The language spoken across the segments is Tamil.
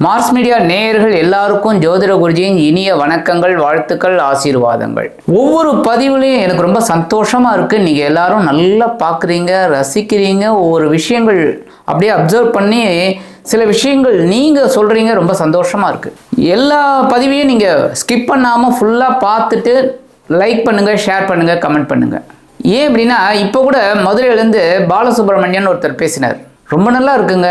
மார்ஸ் மீடியா நேயர்கள் எல்லாருக்கும் ஜோதிட குருஜியின் இனிய வணக்கங்கள் வாழ்த்துக்கள் ஆசீர்வாதங்கள். ஒவ்வொரு பதிவுலையும் எனக்கு ரொம்ப சந்தோஷமா இருக்கு. நீங்க எல்லாரும் நல்லா பார்க்குறீங்க ரசிக்கிறீங்க. ஒவ்வொரு விஷயங்கள் அப்படியே அப்சர்வ் பண்ணி சில விஷயங்கள் நீங்க சொல்றீங்க ரொம்ப சந்தோஷமா இருக்கு. எல்லா பதிவையும் நீங்க ஸ்கிப் பண்ணாம ஃபுல்லா பார்த்துட்டு லைக் பண்ணுங்க ஷேர் பண்ணுங்க கமெண்ட் பண்ணுங்க. ஏன் அப்படின்னா இப்போ கூட மதுரையிலேருந்து பாலசுப்ரமணியன் ஒருத்தர் பேசினார். ரொம்ப நல்லா இருக்குங்க.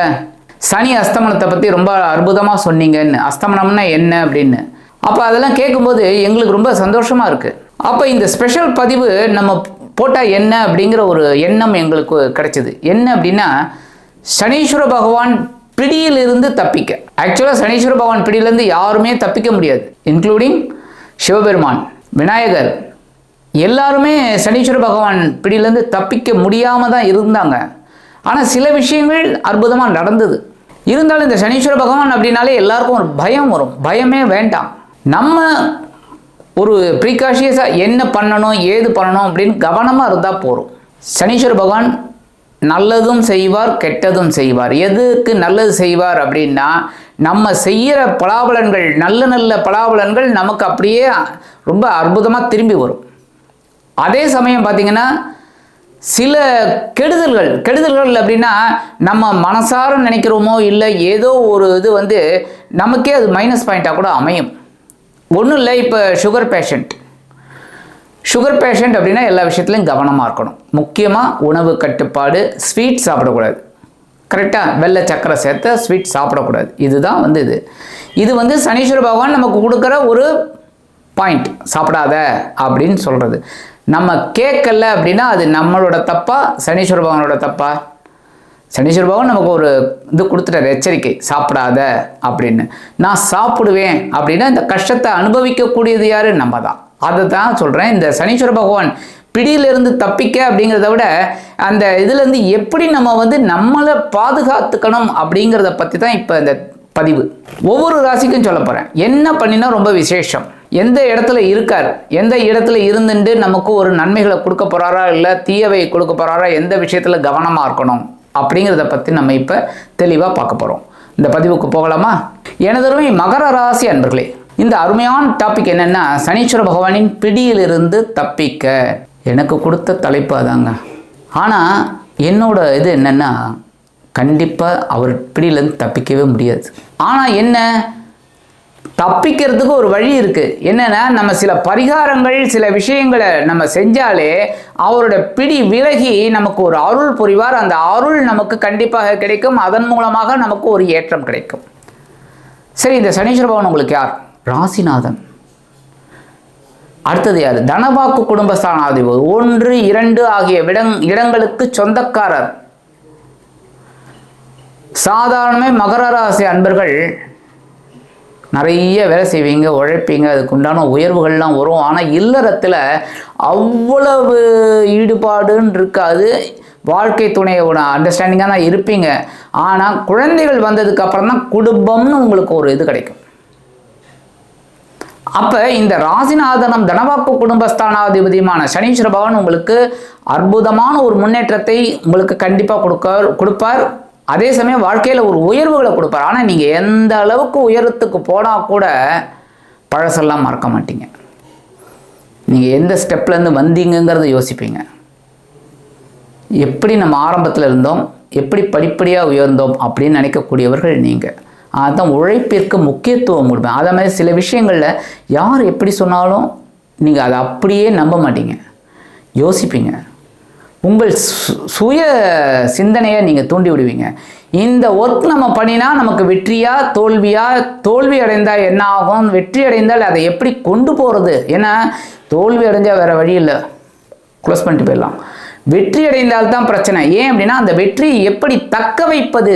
சனி அஸ்தமனத்தை பற்றி ரொம்ப அற்புதமாக சொன்னீங்கன்னு. அஸ்தமனம்னா என்ன அப்படின்னு. அப்போ அதெல்லாம் கேட்கும்போது எங்களுக்கு ரொம்ப சந்தோஷமாக இருக்குது அப்போ இந்த ஸ்பெஷல் பதிவு நம்ம போட்டால் என்ன அப்படிங்கிற ஒரு எண்ணம் எங்களுக்கு கிடைச்சிது. என்ன அப்படின்னா சனீஸ்வர பகவான் பிடியிலிருந்து தப்பிக்க. ஆக்சுவலாக சனீஸ்வர பகவான் பிடியிலேருந்து யாருமே தப்பிக்க முடியாது. இன்க்ளூடிங் சிவபெருமான் விநாயகர். எல்லாருமே சனீஸ்வர பகவான் பிடியிலேருந்து தப்பிக்க முடியாமல் தான் இருந்தாங்க. ஆனால் சில விஷயங்கள் அற்புதமாக நடந்தது. இருந்தாலும் இந்த சனீஸ்வர பகவான் அப்படின்னாலே எல்லாருக்கும் ஒரு பயம் வரும். பயமே வேண்டாம். நம்ம ஒரு ப்ரீகாஷியஸாக என்ன பண்ணணும் ஏது பண்ணணும் அப்படின்னு கவனமாக இருந்தால் போகிறோம் சனீஸ்வர பகவான் நல்லதும் செய்வார் கெட்டதும் செய்வார். எதுக்கு நல்லது செய்வார் அப்படின்னா நம்ம செய்கிற பலாபலன்கள் நல்ல நல்ல பலாபலன்கள் நமக்கு அப்படியே ரொம்ப அற்புதமாக திரும்பி வரும். அதே சமயம் பார்த்திங்கன்னா சில கெடுதல்கள் கெடுதல்கள் அப்படின்னா நம்ம மனசார நினைக்கிறோமோ இல்லை ஏதோ ஒரு இது வந்து நமக்கே அது மைனஸ் பாயிண்ட்டாக கூட அமையும். ஒன்றும் இல்லை இப்போ சுகர் பேஷண்ட் சுகர் பேஷண்ட் அப்படின்னா எல்லா விஷயத்துலையும் கவனமாக இருக்கணும். முக்கியமாக உணவு கட்டுப்பாடு ஸ்வீட் சாப்பிடக்கூடாது. கரெக்டாக வெள்ளை சக்கரை சேர்த்த ஸ்வீட் சாப்பிடக்கூடாது. இதுதான் வந்து இது. இது வந்து சனீஸ்வர பகவான் நமக்கு கொடுக்குற ஒரு பாயிண்ட் சாப்பிடாத அப்படின்னு சொல்கிறது நம்ம கேட்கல அப்படின்னா அது நம்மளோட தப்பா சனீஸ்வர பகவானோட தப்பா? சனீஸ்வர பகவான் நமக்கு ஒரு இது கொடுத்துட்டார் எச்சரிக்கை. சாப்பிடாத அப்படின்னு. நான் சாப்பிடுவேன் அப்படின்னா இந்த கஷ்டத்தை அனுபவிக்கக்கூடியது யாரு? நம்ம தான் அதை தான் சொல்கிறேன் இந்த சனீஸ்வர பகவான் பிடியிலிருந்து தப்பிக்க அப்படிங்கிறத விட அந்த இதுலேருந்து எப்படி நம்ம வந்து நம்மளை பாதுகாத்துக்கணும் அப்படிங்கிறத பற்றி தான் இப்போ இந்த பதிவு. ஒவ்வொரு ராசிக்கும் சொல்ல போகிறேன் என்ன பண்ணினா ரொம்ப விசேஷம். எந்த இடத்துல இருக்கார் எந்த இடத்துல இருந்துட்டு நமக்கு ஒரு நன்மைகளை கொடுக்க போகிறாரா இல்லை தீயவை கொடுக்க போகிறாரா எந்த விஷயத்தில் கவனமாக இருக்கணும் அப்படிங்கிறத பற்றி நம்ம இப்போ தெளிவாக பார்க்க போகிறோம் இந்த பதிவுக்கு போகலாமா? எனதருமை மகர ராசி அன்பர்களே இந்த அருமையான டாபிக் என்னென்னா சனீஸ்வர பகவானின் பிடியிலிருந்து தப்பிக்க. எனக்கு கொடுத்த தலைப்பு அதாங்க. ஆனால் என்னோட இது என்னென்னா கண்டிப்பாக அவர் பிடியிலேருந்து தப்பிக்கவே முடியாது. ஆனால் என்ன? தப்பிக்கிறதுக்கு ஒரு வழி இருக்கு. என்னன்னா நம்ம சில பரிகாரங்கள் சில விஷயங்களை நம்ம செஞ்சாலே அவரோட பிடி விலகி நமக்கு ஒரு அருள் புரிவார். அந்த அருள் நமக்கு கண்டிப்பாக கிடைக்கும். அதன் மூலமாக நமக்கு ஒரு ஏற்றம் கிடைக்கும். சரி இந்த சனீஸ்வர பவன் உங்களுக்கு யார்? ராசிநாதன். அடுத்தது யார்? தனவாக்கு குடும்பஸ்தானாதிபதி. ஒன்று இரண்டு ஆகிய விட இடங்களுக்கு சொந்தக்காரர். சாதாரணமே மகர ராசி அன்பர்கள் நிறைய வேலை செய்வீங்க உழைப்பீங்க அதுக்கு உண்டான உயர்வுகள்லாம் வரும். ஆனால் இல்லறத்தில் அவ்வளவு ஈடுபாடுன்னு இருக்காது. வாழ்க்கை துணையோட அண்டர்ஸ்டாண்டிங்காக தான் இருப்பீங்க. ஆனால் குழந்தைகள் வந்ததுக்கு அப்புறம் தான் குடும்பம்னு உங்களுக்கு ஒரு இது கிடைக்கும். அப்போ இந்த ராசிநாதனம் தனவாக்கு குடும்பஸ்தானாதிபதியுமான சனீஸ்வர பகவான் உங்களுக்கு அற்புதமான ஒரு முன்னேற்றத்தை உங்களுக்கு கண்டிப்பாக கொடுக்க கொடுப்பார். அதே சமயம் வாழ்க்கையில் ஒரு உயர்வுகளை கொடுப்பார். ஆனால் நீங்கள் எந்த அளவுக்கு உயரத்துக்கு போனால் கூட பழசெல்லாம் மறக்க மாட்டீங்க. நீங்கள் எந்த ஸ்டெப்லேருந்து வந்தீங்கிறத யோசிப்பீங்க. எப்படி நம்ம ஆரம்பத்தில் இருந்தோம் எப்படி படிப்படியாக உயர்ந்தோம் அப்படின்னு நினைக்கக்கூடியவர்கள் நீங்கள் அதுதான் உழைப்பிற்கு முக்கியத்துவம் கொடுப்பேன். அதே மாதிரி சில விஷயங்களில் யார் எப்படி சொன்னாலும் நீங்கள் அதை அப்படியே நம்ப மாட்டீங்க. யோசிப்பீங்க. உங்கள் சு- சுய சிந்தனையை நீங்கள் தூண்டி விடுவீங்க இந்த ஒர்க் நம்ம பண்ணினா நமக்கு வெற்றியா தோல்வியா தோல்வி அடைந்தால் என்ன ஆகும்? வெற்றி அடைந்தால் அதை எப்படி கொண்டு போகிறது ஏன்னா தோல்வி அடைஞ்சால் வேறு வழி இல்லை. க்ளோஸ் பண்ணிட்டு போயிடலாம். வெற்றி அடைந்தால் தான் பிரச்சனை. ஏன் அப்படின்னா அந்த வெற்றியை எப்படி தக்க வைப்பது?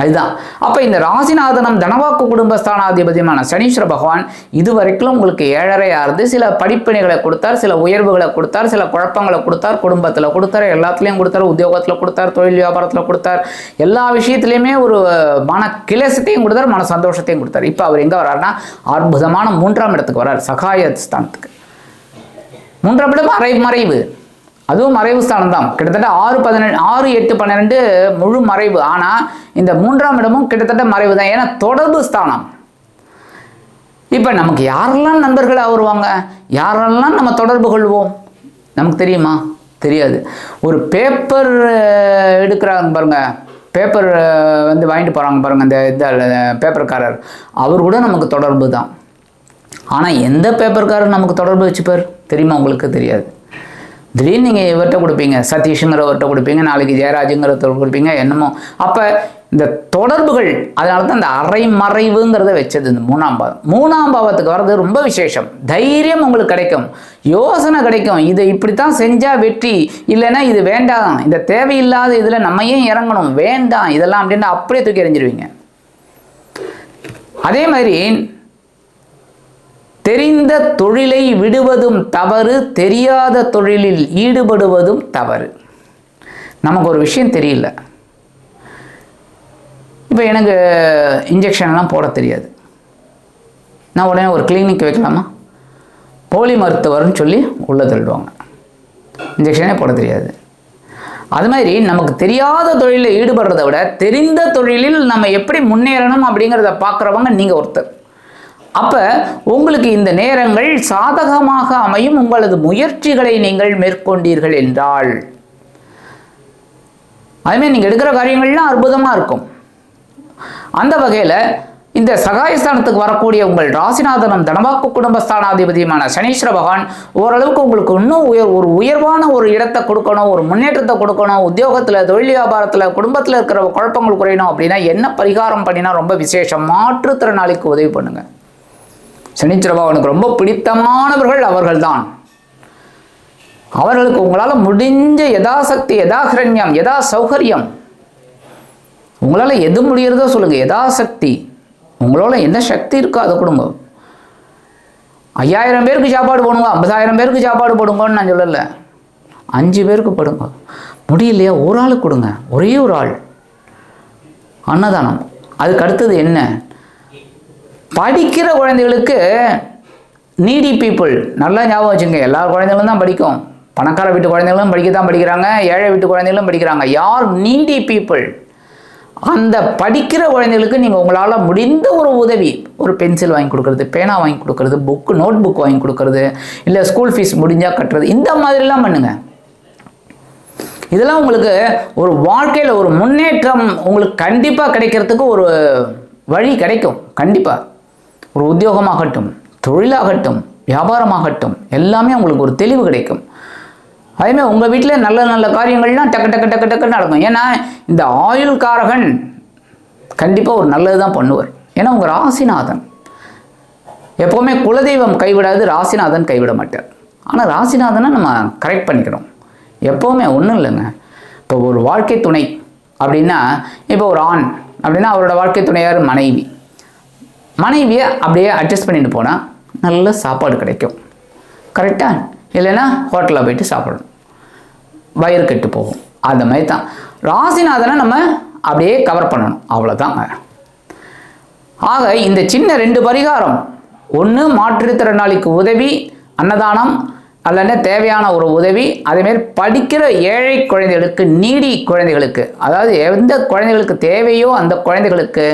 அதுதான். அப்போ இந்த ராசிநாதனம் தனவாக்கு குடும்பஸ்தானாதிபதியமான சனீஸ்வர பகவான் இதுவரைக்கும் உங்களுக்கு ஏழரையாக இருந்து சில படிப்பினைகளை கொடுத்தார் சில உயர்வுகளை கொடுத்தார் சில குழப்பங்களை கொடுத்தார் குடும்பத்தில் கொடுத்தார் எல்லாத்துலேயும் கொடுத்தார் உத்தியோகத்தில் கொடுத்தார் தொழில் வியாபாரத்தில் கொடுத்தார். எல்லா விஷயத்துலையுமே ஒரு மன கிளசத்தையும் கொடுத்தார் மன சந்தோஷத்தையும் கொடுத்தார். இப்போ அவர் எங்கே வர்றாருன்னா அற்புதமான மூன்றாம் இடத்துக்கு வர்றார் சகாய ஸ்தானத்துக்கு மூன்றாம் இடம்? அரை மறைவு. அதுவும் மறைவு ஸ்தானம் தான் கிட்டத்தட்ட ஆறு பதினெண்டு ஆறு எட்டு பன்னிரெண்டு முழு மறைவு. ஆனால் இந்த மூன்றாம் இடமும் கிட்டத்தட்ட மறைவு தான் ஏன்னா தொடர்பு ஸ்தானம். இப்போ நமக்கு யாரெல்லாம் நண்பர்களாக வருவாங்க? யாரெல்லாம் நம்ம தொடர்பு கொள்வோம்? நமக்கு தெரியுமா? தெரியாது. ஒரு பேப்பர் எடுக்கிறாங்க பாருங்கள் பேப்பர் வந்து வாங்கிட்டு போகிறாங்க பாருங்கள் இந்த இந்த பேப்பர்காரர் அவர் கூட நமக்கு தொடர்பு தான் ஆனால் எந்த பேப்பர்காரர் நமக்கு தொடர்பு வச்சுப்பார்? தெரியுமா? உங்களுக்கு தெரியாது. திடீர்னு நீங்கள் இவர்கிட்ட கொடுப்பீங்க சதீஷுங்கிறவர்கிட்ட கொடுப்பீங்க நாளைக்கு ஜெயராஜுங்கிறத கொடுப்பீங்க என்னமோ. அப்போ இந்த தொடர்புகள் அதனால தான் இந்த அரைமறைவுங்கிறத வச்சது இந்த மூணாம் பாவம். மூணாம் பாவத்துக்கு வர்றது ரொம்ப விசேஷம். தைரியம் உங்களுக்கு கிடைக்கும். யோசனை கிடைக்கும். இதை இப்படித்தான் செஞ்சால் வெற்றி. இல்லைன்னா இது வேண்டாம். இந்த தேவையில்லாத இதில் நம்ம ஏன் இறங்கணும்? வேண்டாம். இதெல்லாம் அப்படின்னு அப்படியே தூக்கி எறிஞ்சிருவீங்க. அதே மாதிரி தெரிந்த தொழிலை விடுவதும் தவறு தெரியாத தொழிலில் ஈடுபடுவதும் தவறு. நமக்கு ஒரு விஷயம் தெரியல. இப்போ எனக்கு இன்ஜெக்ஷன்லாம் போட தெரியாது. நான் உடனே ஒரு கிளினிக் வைக்கலாமா? போலி மருத்துவர்னு சொல்லி உள்ளே தள்ளுவாங்க. இன்ஜெக்ஷனே போட தெரியாது. அது மாதிரி நமக்கு தெரியாத தொழிலில் ஈடுபடுறத விட தெரிந்த தொழிலில் நம்ம எப்படி முன்னேறணும் அப்படிங்கிறத பார்க்குறவங்க நீங்கள் ஒருத்தர். அப்போ உங்களுக்கு இந்த நேரங்கள் சாதகமாக அமையும் உங்களது முயற்சிகளை நீங்கள் மேற்கொண்டீர்கள் என்றால். அதுமாதிரி நீங்கள் எடுக்கிற காரியங்கள்லாம் அற்புதமாக இருக்கும். அந்த வகையில் இந்த சகாயஸ்தானத்துக்கு வரக்கூடிய உங்கள் ராசிநாதனம் தனவாக்கு குடும்பஸ்தானாதிபதியுமான சனீஸ்வர பகவான் ஓரளவுக்கு உங்களுக்கு இன்னும் உயர் ஒரு உயர்வான ஒரு இடத்தை கொடுக்கணும் ஒரு முன்னேற்றத்தை கொடுக்கணும் உத்தியோகத்தில் தொழில் வியாபாரத்தில் குடும்பத்தில் இருக்கிற குழப்பங்கள் குறையணும் அப்படின்னா என்ன பரிகாரம் பண்ணினா ரொம்ப விசேஷம்? மாற்றுத்திறனாளிக்கு உதவி பண்ணுங்கள் சனீஸ்வர பகவானுக்கு ரொம்ப பிடித்தமானவர்கள் அவர்கள்தான். அவர்களுக்கு உங்களால் முடிஞ்ச யதாசக்தி யதாகிரண்யம் யதா சௌகரியம் உங்களால் எது முடிகிறதோ சொல்லுங்கள் யதாசக்தி. உங்களால் என்ன சக்தி இருக்கோ அதை கொடுங்க. ஐயாயிரம் பேருக்கு சாப்பாடு போடுங்க ஐம்பதாயிரம் பேருக்கு சாப்பாடு போடுங்கன்னு நான் சொல்லலை. அஞ்சு பேருக்கு போடுங்க. முடியலையா? ஒரு ஆளுக்கு கொடுங்க. ஒரே ஒரு ஆள். அன்னதானம். அதுக்கு அடுத்தது என்ன? படிக்கிற குழந்தைகளுக்கு நீடி பீப்புள் நல்லா ஞாபகம் வச்சுங்க. எல்லா குழந்தைகளும் தான் படிக்கும். பணக்கார வீட்டு குழந்தைகளும் படிக்க தான் படிக்கிறாங்க. ஏழை வீட்டு குழந்தைகளும் படிக்கிறாங்க. யார் நீடி பீப்புள் அந்த படிக்கிற குழந்தைகளுக்கு நீங்கள் உங்களால் முடிந்த ஒரு உதவி ஒரு பென்சில் வாங்கி கொடுக்குறது பேனா வாங்கி கொடுக்குறது புக்கு நோட் புக் வாங்கி கொடுக்கறது இல்லை ஸ்கூல் ஃபீஸ் முடிஞ்சால் கட்டுறது இந்த மாதிரிலாம் பண்ணுங்கள் இதெல்லாம் உங்களுக்கு ஒரு வாழ்க்கையில் ஒரு முன்னேற்றம் உங்களுக்கு கண்டிப்பாக கிடைக்கிறதுக்கு ஒரு வழி கிடைக்கும். கண்டிப்பாக ஒரு உத்தியோகமாகட்டும் தொழிலாகட்டும் வியாபாரமாகட்டும் எல்லாமே உங்களுக்கு ஒரு தெளிவு கிடைக்கும். அதேமாதிரி உங்கள் வீட்டில் நல்ல நல்ல காரியங்கள்லாம் டக்கு டக்கு டக்கு டக்குன்னு நடக்கும். ஏன்னா இந்த ஆயுள் காரகன் கண்டிப்பாக ஒரு நல்லது தான் பண்ணுவார். ஏன்னா உங்கள் ராசிநாதன். எப்போவுமே குலதெய்வம் கைவிடாது ராசிநாதன் கைவிட மாட்டார். ஆனால் ராசிநாதனை நம்ம கரெக்ட் பண்ணிக்கணும் எப்போவுமே ஒன்றும் இல்லைங்க. இப்போ ஒரு வாழ்க்கை துணை அப்படின்னா இப்போ ஒரு ஆண் அப்படின்னா அவரோட வாழ்க்கை துணையார் மனைவி. மனைவியை அப்படியே அட்ஜஸ்ட் பண்ணிட்டு போனால் நல்ல சாப்பாடு கிடைக்கும். கரெக்டாக இல்லைன்னா ஹோட்டலில் போயிட்டு சாப்பிடணும். வயிறு கெட்டு போகும். அந்த மாதிரி தான். ராசிநாதனை நம்ம அப்படியே கவர் பண்ணணும். அவ்வளோதாங்க ஆக இந்த சின்ன ரெண்டு பரிகாரம். ஒன்று மாற்றுத்திறனாளிக்கு உதவி அன்னதானம் அல்லது தேவையான ஒரு உதவி அதேமாரி படிக்கிற ஏழை குழந்தைகளுக்கு நீடி குழந்தைகளுக்கு அதாவது எந்த குழந்தைகளுக்கு தேவையோ அந்த குழந்தைகளுக்கு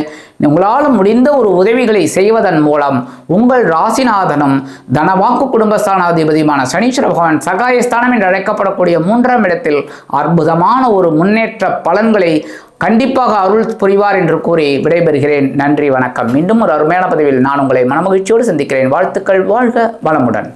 உங்களால் முடிந்த ஒரு உதவிகளை செய்வதன் மூலம் உங்கள் ராசிநாதனும் தனவாக்கு குடும்பஸ்தானாதிபதியுமான சனீஸ்வர பகவான் சகாயஸ்தானம் என்று அழைக்கப்படக்கூடிய மூன்றாம் இடத்தில் அற்புதமான ஒரு முன்னேற்ற பலன்களை கண்டிப்பாக அருள் புரிவார் என்று கூறி விடைபெறுகிறேன். நன்றி வணக்கம். மீண்டும் ஒரு அருமையான பதிவில் நான் உங்களை மனமகிழ்ச்சியோடு சந்திக்கிறேன். வாழ்த்துக்கள் வாழ்க வளமுடன்.